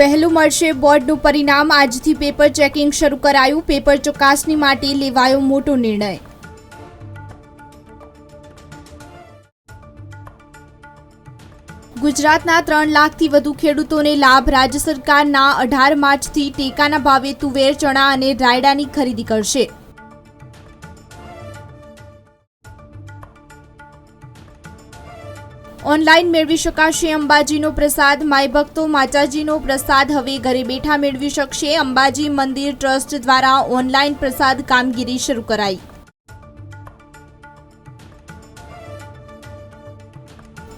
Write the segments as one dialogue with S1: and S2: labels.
S1: વહેલું મળશે બોર્ડનું પરિણામ. આજથી પેપર ચેકિંગ શરૂ કરાયું. પેપર ચકાસણી માટે લેવાયો મોટો નિર્ણય. ગુજરાતના ત્રણ લાખથી વધુ ખેડૂતોને લાભ. રાજ્ય સરકારના અઢાર માર્ચથી ટેકાના ભાવે તુવેર, ચણા અને રાયડાની ખરીદી કરશે. ઓનલાઈન મેળવી શકાશે અંબાજીનો પ્રસાદ માય ભક્તો માતાજીનો પ્રસાદ. હવે ઘરે બેઠા મેળવી શકશે અંબાજી મંદિર ટ્રસ્ટ દ્વારા ઓનલાઈન પ્રસાદ કામગીરી શરૂ કરાઈ.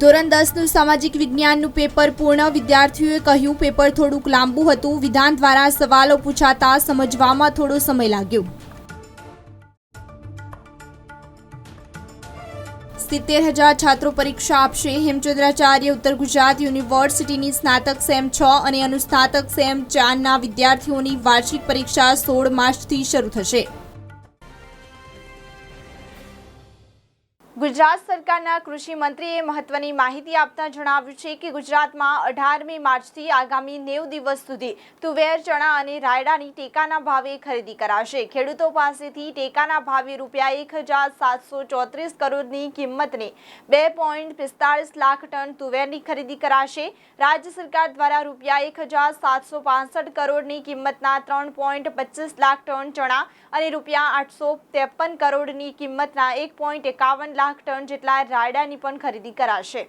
S1: ધોરણ દસનું સામાજિક વિજ્ઞાનનું પેપર પૂર્ણ. વિદ્યાર્થીઓએ કહ્યું, પેપર થોડુંક લાંબુ હતું. વિધાન દ્વારા સવાલો પૂછાતા સમજવામાં થોડો સમય લાગ્યો. સિત્તેર હજાર છાત્રો પરીક્ષા આપશે. હેમચંદ્રાચાર્ય ઉત્તર ગુજરાત યુનિવર્સિટીની સ્નાતક સેમ છ અને અનુસ્નાતક સેમ ચારના વિદ્યાર્થીઓની વાર્ષિક પરીક્ષા સોળ માર્ચથી શરૂ થશે.
S2: ગુજરાત સરકારના કૃષિ મંત્રીએ મહત્વની માહિતી આપતા જણાવ્યું છે કે ગુજરાતમાં અઢારમી માર્ચથી આગામી નેવ દિવસ સુધી તુવેર, ચણા અને રાયડાની ટેકાના ભાવે ખરીદી કરાશે. ખેડૂતો પાસેથી ટેકાના ભાવે રૂપિયા એક હજાર સાતસો ચોત્રીસ કરોડની કિંમતની બે પોઈન્ટ પિસ્તાળીસ લાખ ટન તુવેરની ખરીદી કરાશે. રાજ્ય સરકાર દ્વારા રૂપિયા એક હજાર સાતસો પાસઠ કરોડની કિંમતના ત્રણ પોઈન્ટ પચીસ લાખ ટન ચણા અને રૂપિયા આઠસો ત્રેપન કરોડની કિંમતના એક પોઈન્ટ એકાવન લાખ ટન જેટલા રાયડાની પણ ખરીદી કરાશે.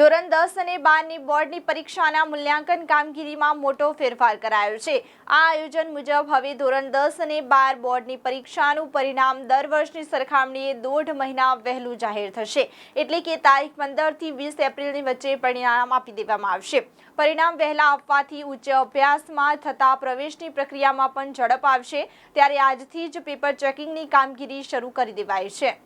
S2: ધોરણ દસ અને બારની બોર્ડની પરીક્ષાના મૂલ્યાંકન કામગીરીમાં મોટો ફેરફાર કરાયો છે. આ આયોજન મુજબ હવે ધોરણ દસ અને બાર બોર્ડની પરીક્ષાનું પરિણામ દર વર્ષની સરખામણીએ દોઢ મહિના વહેલું જાહેર થશે. એટલે કે તારીખ પંદરથી વીસ એપ્રિલની વચ્ચે પરિણામ આપી દેવામાં આવશે. પરિણામ વહેલા આપવાથી ઉચ્ચ અભ્યાસમાં થતા પ્રવેશની પ્રક્રિયામાં પણ ઝડપ આવશે. ત્યારે આજથી જ પેપર ચેકિંગની કામગીરી શરૂ કરી દેવાઈ છે.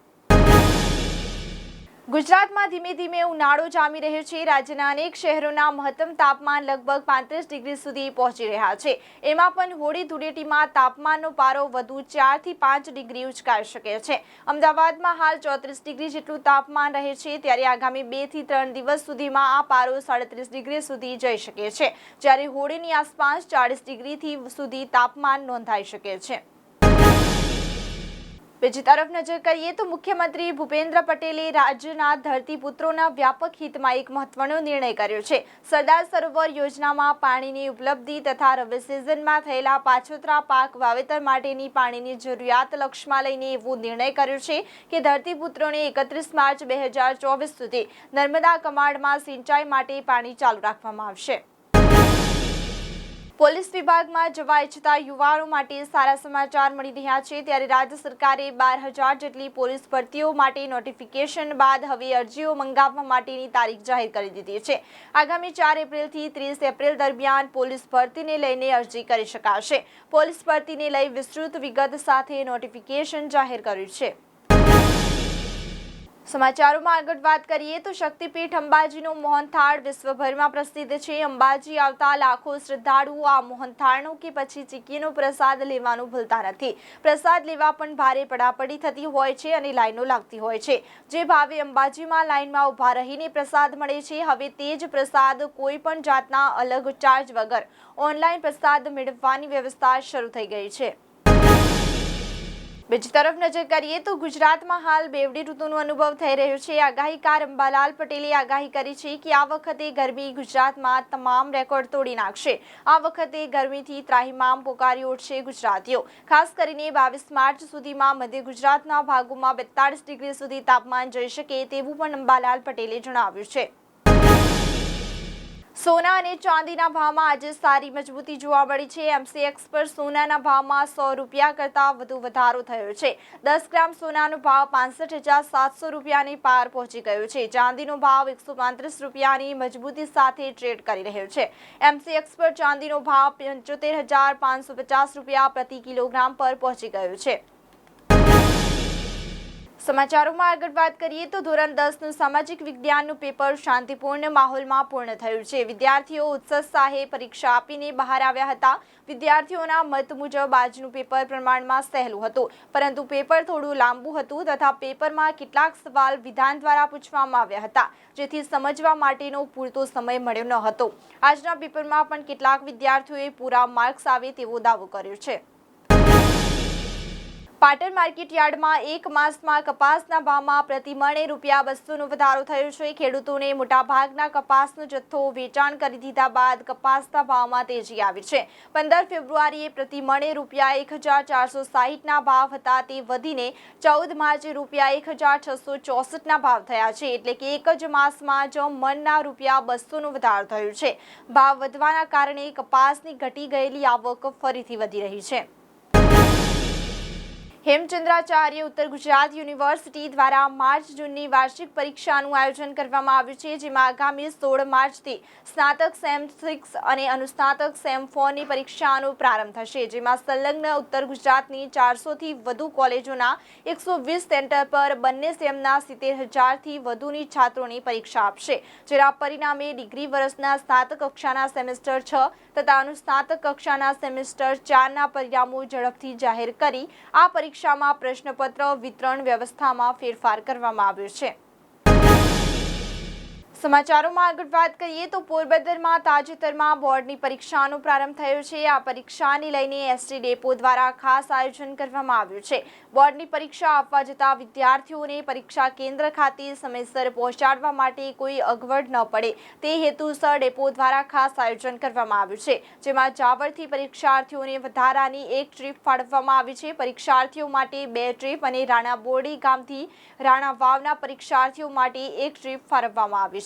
S2: ગુજરાતમાં ધીમે ધીમે ઉનાળો જામી રહ્યો છે. રાજ્યના અનેક શહેરોના મહત્તમ તાપમાન લગભગ પાંત્રીસ ડિગ્રી સુધી પહોંચી રહ્યા છે. એમાં પણ હોળી ધૂળેટીમાં તાપમાનનો પારો વધુ ચારથી પાંચ ડિગ્રી ઉચકાઈ શકે છે. અમદાવાદમાં હાલ ચોત્રીસ ડિગ્રી જેટલું તાપમાન રહે છે. ત્યારે આગામી બેથી ત્રણ દિવસ સુધીમાં આ પારો સાડત્રીસ ડિગ્રી સુધી જઈ શકે છે. જ્યારે હોળીની આસપાસ ચાળીસ ડિગ્રીથી સુધી તાપમાન નોંધાઈ શકે છે. બીજી તરફ નજર કરીએ તો મુખ્યમંત્રી ભૂપેન્દ્ર પટેલે રાજ્યના ધરતીપુત્રોના વ્યાપક હિતમાં એક મહત્વનો નિર્ણય કર્યો છે. સરદાર સરોવર યોજનામાં પાણીની ઉપલબ્ધિ તથા રવિ સિઝનમાં થયેલા પાછોતરા પાક વાવેતર માટેની પાણીની જરૂરિયાત લક્ષ્યમાં લઈને એવો નિર્ણય કર્યો છે કે ધરતીપુત્રોને એકત્રીસ માર્ચ બે સુધી નર્મદા કમાડમાં સિંચાઈ માટે પાણી ચાલુ રાખવામાં આવશે. પોલીસ વિભાગમાં જવા ઈચ્છતા યુવાનો માટે સારા સમાચાર મળી રહ્યા છે. ત્યારે રાજ્ય સરકારે બાર હજાર જેટલી પોલીસ ભરતીઓ માટે નોટિફિકેશન બાદ હવે અરજીઓ મંગાવવા માટેની તારીખ જાહેર કરી દીધી છે. આગામી ચાર એપ્રિલથી ત્રીસ એપ્રિલ દરમિયાન પોલીસ ભરતીને લઈને અરજી કરી શકાશે. પોલીસ ભરતીને લઈ વિસ્તૃત વિગત સાથે નોટિફિકેશન જાહેર કર્યું છે. સમાચારોમાં આગળ વાત કરીએ તો શક્તિપીઠ અંબાજીનું મોહનથાળ વિશ્વભરમાં પ્રસિદ્ધ છે. અંબાજી આવતા લાખો શ્રદ્ધાળુઓ આ મોહનથાળનો કે પછી ચીકીનો પ્રસાદ લેવાનું ભૂલતા નથી. પ્રસાદ લેવા પણ ભારે પડાપડી થતી હોય છે અને લાઈનો લાગતી હોય છે. જે ભાવે અંબાજીમાં લાઈનમાં ઊભા રહીને પ્રસાદ મળે છે. હવે તે જ પ્રસાદ કોઈ પણ જાતના અલગ ચાર્જ વગર ઓનલાઈન પ્રસાદ મેળવવાની વ્યવસ્થા શરૂ થઈ ગઈ છે. બીજી તરફ નજર કરીએ તો ગુજરાતમાં હાલ બેવડી ઋતુનો અનુભવ થઈ રહ્યો છે. આગાહીકાર અંબાલાલ પટેલે આગાહી કરી છે કે આ વખતે ગરમી ગુજરાતમાં તમામ રેકોર્ડ તોડી નાખશે. આ વખતે ગરમીથી ત્રાહિમામ પોકારી ઉઠશે ગુજરાતીઓ. ખાસ કરીને બાવીસ માર્ચ સુધીમાં મધ્ય ગુજરાતના ભાગોમાં બેતાળીસ ડિગ્રી સુધી તાપમાન જઈ શકે તેવું પણ અંબાલાલ પટેલે જણાવ્યું છે. સોના અને ચાંદીના ભાવમાં આજે સારી મજબૂતી જોવા મળી છે. એમસીએક્સ પર સોનાના ભાવમાં સો રૂપિયા કરતાં વધુ વધારો થયો છે. દસ ગ્રામ સોનાનો ભાવ પાંસઠ હજાર સાતસો રૂપિયાની પાર પહોંચી ગયો છે. ચાંદીનો ભાવ એકસો પાંત્રીસ રૂપિયાની મજબૂતી સાથે ટ્રેડ કરી રહ્યો છે. એમસીએક્સ પર ચાંદીનો ભાવ પંચોતેર હજાર પાંચસો પચાસ રૂપિયા પ્રતિ કિલોગ્રામ પર પહોંચી ગયો છે. સમાચારોમાં આગળ વાત કરીએ તો ધોરણ દસનું સામાજિક વિજ્ઞાનનું પેપર શાંતિપૂર્ણ માહોલમાં પૂર્ણ થયું છે. વિદ્યાર્થીઓ ઉત્સાહે પરીક્ષા આપીને બહાર આવ્યા હતા. વિદ્યાર્થીઓના મત મુજબ આજનું પેપર પ્રમાણમાં સહેલું હતું. પરંતુ પેપર થોડું લાંબુ હતું તથા પેપરમાં કેટલાક સવાલ વિધાન દ્વારા પૂછવામાં આવ્યા હતા, જેથી સમજવા માટેનો પૂરતો સમય મળ્યો ન હતો. આજના પેપરમાં પણ કેટલાક વિદ્યાર્થીઓએ પૂરા માર્ક્સ આવે તેવો દાવો કર્યો છે. પાટણ માર્કેટ યાર્ડમાં એક માસમાં કપાસના ભાવમાં પ્રતિ મણે રૂપિયા બસોનો વધારો થયો છે. ખેડૂતોને મોટાભાગના કપાસનો જથ્થો વેચાણ કરી દીધા બાદ કપાસના ભાવમાં તેજી આવી છે. પંદર ફેબ્રુઆરીએ પ્રતિ મણે રૂપિયા એક હજાર ચારસો સાહીઠના ભાવ હતા. તે વધીને ચૌદ માર્ચે રૂપિયા એક હજાર છસો ચોસઠના ભાવ થયા છે. એટલે કે એક જ માસમાં જ મણના રૂપિયા બસોનો વધારો થયો છે. ભાવ વધવાના કારણે કપાસની ઘટી ગયેલી આવક ફરીથી વધી રહી છે. હેમચંદ્રાચાર્ય ઉત્તર ગુજરાત યુનિવર્સિટી દ્વારા માર્ચ જૂનની વાર્ષિક પરીક્ષાનું આયોજન કરવામાં આવ્યું છે, જેમાં આગામી સોળ માર્ચથી સ્નાતક સેમ સિક્સ અને અનુસ્નાતક સેમ ફોરની પરીક્ષાનો પ્રારંભ થશે, જેમાં સંલગ્ન ઉત્તર ગુજરાતની ચારસોથી વધુ કોલેજોના એકસો વીસ સેન્ટર પર બંને સેમના સિત્તેર હજારથી વધુની છાત્રોની પરીક્ષા આપશે, જેના પરિણામે ડિગ્રી વર્ષના સ્નાતક કક્ષાના સેમેસ્ટર છ તથા અનુસ્નાતક કક્ષાના સેમેસ્ટર ચારના પરિણામો ઝડપથી જાહેર કરી આ પરીક્ષામાં પ્રશ્નપત્ર વિતરણ વ્યવસ્થામાં ફેરફાર કરવામાં આવ્યો છે. સમાચારોમાં આગળ વાત કરીએ તો પોરબંદરમાં તાજેતરમાં બોર્ડની પરીક્ષાનો પ્રારંભ થયો છે. આ પરીક્ષાને લઈને એસટી ડેપો દ્વારા ખાસ આયોજન કરવામાં આવ્યું છે. બોર્ડની પરીક્ષા આપવા જતા વિદ્યાર્થીઓને પરીક્ષા કેન્દ્ર ખાતે સમયસર પહોંચાડવા માટે કોઈ અગવડ ન પડે. તે હેતુસર ડેપો દ્વારા ખાસ આયોજન કરવામાં આવ્યું છે, જેમાં જાવરથી પરીક્ષાર્થીઓને વધારાની એક ટ્રીપ ફાળવવામાં આવી છે. પરીક્ષાર્થીઓ માટે બે ટ્રીપ અને રાણા બોરડી ગામથી રાણા વાવના પરીક્ષાર્થીઓ માટે એક ટ્રીપ ફાળવવામાં આવી